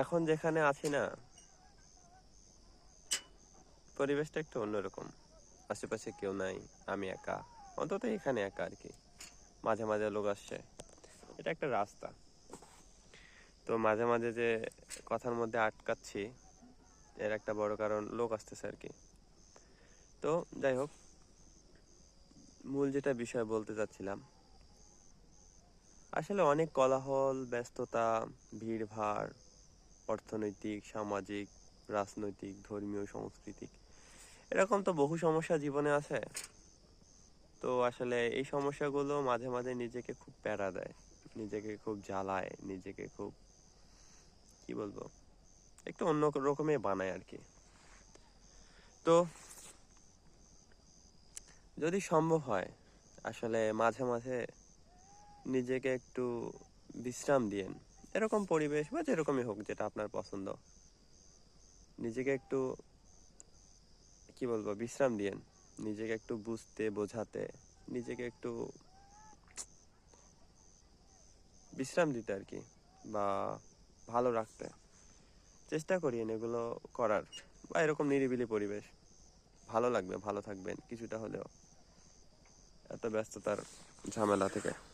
এখন যেখানে আছি না, পরিবেশটা একটু অন্যরকম। আশেপাশে কেউ নাই, আমি একা, অন্তত এখানে একা আর কি। মাঝে মাঝে লোক আসছে। এটা একটা রাস্তা। তো মাঝে মাঝে যে কথার মধ্যে আটকাচ্ছি, এর একটা বড় কারণ লোক আসতেছে আর কি। তো যাই হোক, মূল যেটা বিষয় বলতে চাচ্ছিলাম, আসলে অনেক কোলাহল, ব্যস্ততা, ভিড়ভাড় অর্থনৈতিক, সামাজিক, রাজনৈতিক, ধর্মীয়, সাংস্কৃতিক। এরকম তো বহু সমস্যা জীবনে আছে। তো আসলে এই সমস্যাগুলো মাঝে মাঝে নিজেকে খুব প্যারা দেয়, নিজেকে খুব জ্বালায়, নিজেকে খুব, কি বলব, একটু অন্য রকমে বানায় আর কি তো যদি সম্ভব হয়, আসলে মাঝে মাঝে নিজেকে একটু বিশ্রাম দিয়েন। এরকম পরিবেশ বা যেরকমই হোক যেটা আপনার পছন্দ। নিজেকে একটু, কি বলব, বিশ্রাম দিয়েন। নিজেকে একটু বুঝতে, বোঝাতে, নিজেকে একটু বিশ্রাম দিতে আর কি, বা ভালো রাখতে। চেষ্টা করিয়েন এগুলো করার, বা এরকম নিরিবিলি পরিবেশ। ভালো লাগবে, ভালো থাকবেন কিছুটা হলেও। এত ব্যস্ততার ঝামেলা থেকে।